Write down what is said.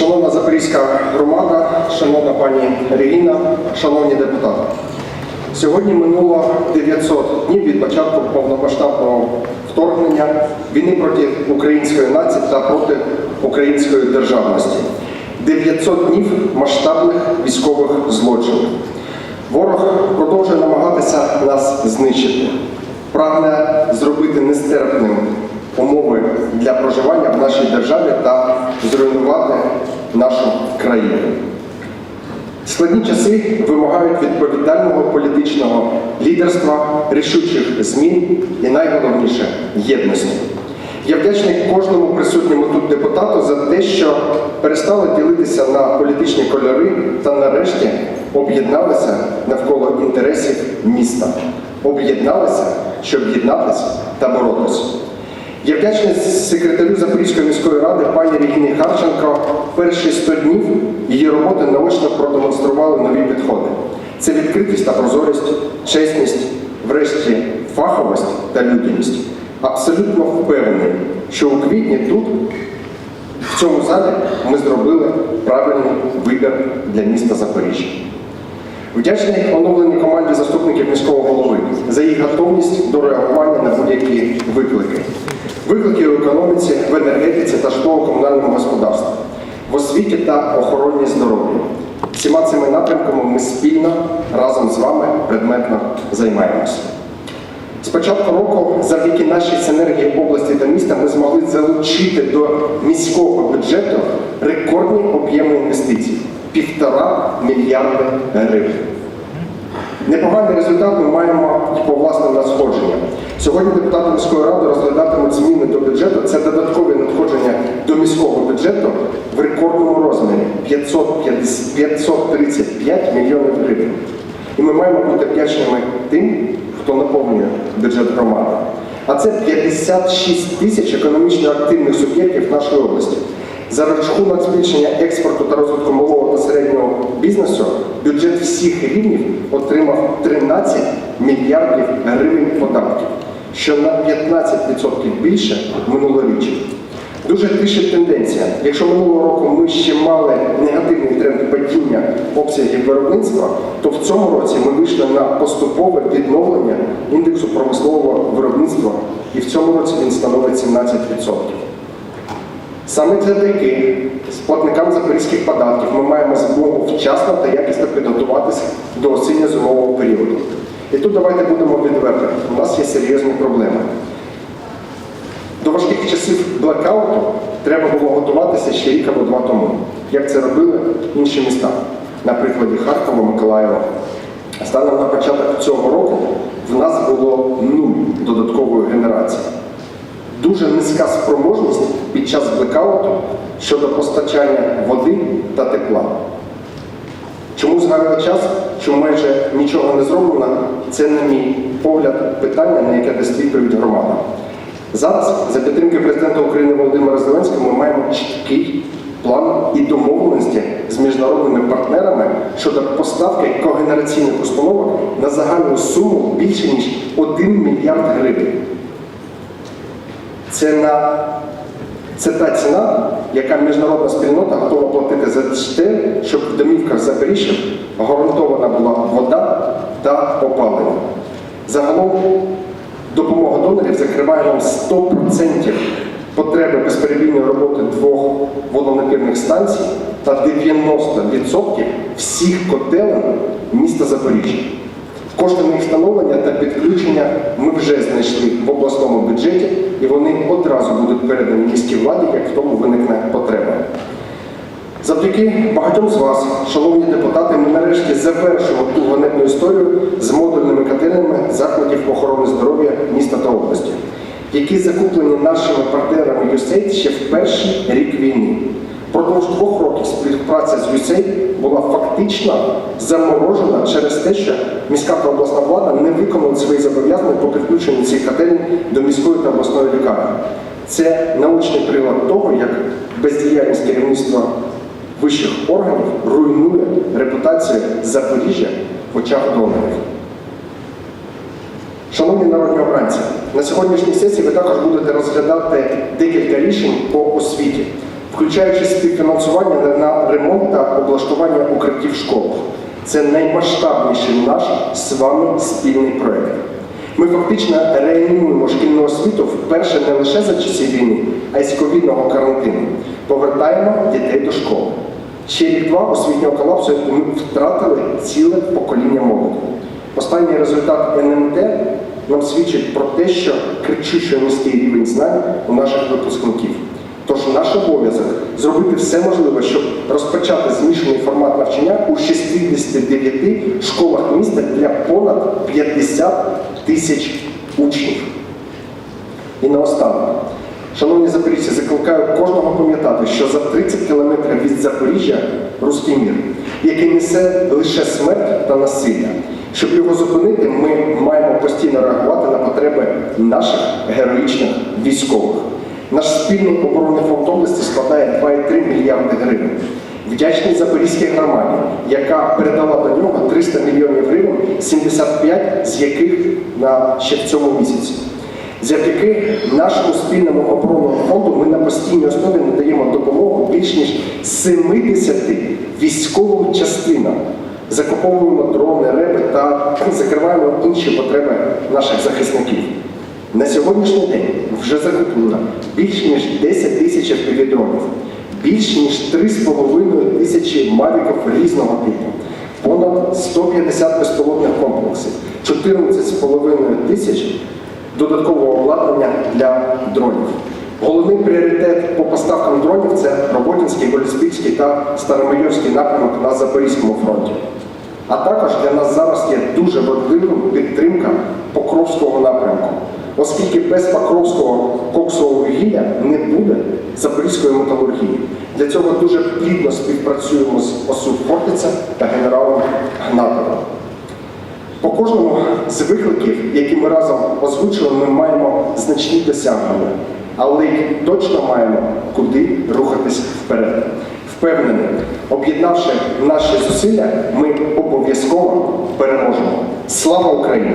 Шановна Запорізька громада, шановна пані Регіна, шановні депутати. Сьогодні минуло 900 днів від початку повномасштабного вторгнення війни проти української нації та проти української державності. 900 днів масштабних військових злочинів. Ворог продовжує намагатися нас знищити, прагне зробити нестерпним умови для проживання в нашій державі та зруйнувати нашу країну. Складні часи вимагають відповідального політичного лідерства, рішучих змін і найголовніше єдності. Я вдячний кожному присутньому тут депутату за те, що перестали ділитися на політичні кольори та нарешті об'єдналися навколо інтересів міста. Об'єдналися, щоб єднатися та боротися. Я вдячний секретарю Запорізької міської ради пані Регіні Харченко. Перші 100 днів її роботи наочно продемонстрували нові підходи. Це відкритість та прозорість, чесність, врешті фаховість та людяність. Абсолютно впевнений, що у квітні тут, в цьому залі, ми зробили правильний вибір для міста Запоріжжя. Вдячний оновленій команді заступників міського голови за їх готовність до реагування на будь-які виклики. Виклики у економіці, в енергетиці та житлово-комунальному господарстві, в освіті та охороні здоров'я. Всіма цими напрямками ми спільно разом з вами предметно займаємося. З початку року, завдяки нашій синергії області та міста, ми змогли залучити до міського бюджету рекордні об'єми інвестицій півтора мільярди гривень. Непоганий результат ми маємо по власним надходженням. Сьогодні депутати міської ради розглядатимуть зміни до бюджету. Це додаткові надходження до міського бюджету в рекордному розмірі 550 535 мільйонів гривень. І ми маємо бути вдячними тим, хто наповнює бюджет громади. А це 56 тисяч економічно активних суб'єктів нашої області. За рахунок збільшення експорту та розвитку бізнесу бюджет всіх рівнів отримав 13 мільярдів гривень податків, що на 15% більше минулоріч. Дуже тише тенденція. Якщо минулого року ми ще мали негативний тренд падіння обсягів виробництва, то в цьому році ми вийшли на поступове відновлення індексу промислового виробництва, і в цьому році він становить 17%. Саме завдяки платникам запорізьких податків ми маємо змогу вчасно та якісно підготуватися до осінньо-зимового періоду. І тут давайте будемо відверти. У нас є серйозні проблеми. До важких часів блекауту треба було готуватися ще рік або два тому, як це робили інші міста, на прикладі Харкова, Миколаєва. Станом на початок цього року в нас було нуль додаткової генерації. Дуже низька спроможність під час блекауту щодо постачання води та тепла. Чому згадали час, що майже нічого не зроблено, це, на мій погляд, питання, на яке відповідь громада. Зараз, за підтримки президента України Володимира Зеленського, ми маємо чіткий план і домовленості з міжнародними партнерами щодо поставки когенераційних установок на загальну суму більше ніж 1 мільярд гривень. Це, на, це та ціна, яка міжнародна спільнота готова платити за те, щоб в домівках Запоріжжя гарантована була вода та опалення. Загалом допомога донорів закриває нам 100% потреби безперебійної роботи двох водонапірних станцій та 90% всіх котелень міста Запоріжжя. Кошти на встановлення та підключення вже знайшли в обласному бюджеті, і вони одразу будуть передані міській владі, як в тому виникне потреба. Завдяки багатьом з вас, шановні депутати, ми нарешті завершимо ту ганебну історію з модульними котельнями закладів охорони здоров'я міста та області, які закуплені нашими партнерами USAID ще в перший рік війни. Продовж двох років співпраця з USAID була фактично заморожена через те, що міська та обласна влада не виконали свої зобов'язання по підключенню цих котелень до міської та обласної лікарні. Це научний прилад того, як бездіяльність керівництва вищих органів руйнує репутацію Запоріжжя в очах донорів. Шановні народні обранці, на сьогоднішній сесії ви також будете розглядати декілька рішень по освіті, включаючи співфінансування на- ремонт та облаштування укриттів школ. Це наймасштабніший наш з вами спільний проект. Ми фактично реанімуємо шкільну освіту вперше не лише за часів війни, а й з ковідного карантину. Повертаємо дітей до школи. Ще рік-два освітнього колапсу ми втратили ціле покоління молоді. Останній результат НМТ нам свідчить про те, що кричущий низький рівень знань у наших випускників. Тож наш обов'язок зробити все можливе, щоб розпочати змішаний формат навчання у 69 школах міста для понад 50 тисяч учнів. І наостанок, шановні запоріжці, закликаю кожного пам'ятати, що за 30 кілометрів від Запоріжжя руський мір, який несе лише смерть та насилля. Щоб його зупинити, ми маємо постійно реагувати на потреби наших героїчних військових. Наш спільний оборонний фонд області складає 2,3 мільярди гривень. Вдячний Запорізькій громаді, яка передала до нього 300 мільйонів гривень, 75 з яких на ще в цьому місяці. Завдяки нашому спільному оборонному фонду ми на постійній основі надаємо допомогу більш ніж 70 військовим частинам. Закуповуємо дрони, реби та закриваємо інші потреби наших захисників. На сьогоднішній день вже закуплено більш ніж 10 тисяч FPV-дронів, більш ніж 3,5 тисячі мавіків різного типу, понад 150 безпілотних комплексів, 14,5 тисяч додаткового обладнання для дронів. Головний пріоритет по поставкам дронів це Роботинський, Воліспільський та Старомайорський напрямок на Запорізькому фронті. А також для нас зараз є дуже важливим підтримка Покровського напрямку, оскільки без Покровського коксового вугілля не буде запорізької металургії. Для цього дуже плідно співпрацюємо з ОСУ Фортиця та генералом Гнатовим. По кожному з викликів, які ми разом озвучили, ми маємо значні досягнення, але й точно маємо куди рухатись вперед. Впевнений, об'єднавши наші зусилля, ми обов'язково переможемо. Слава Україні!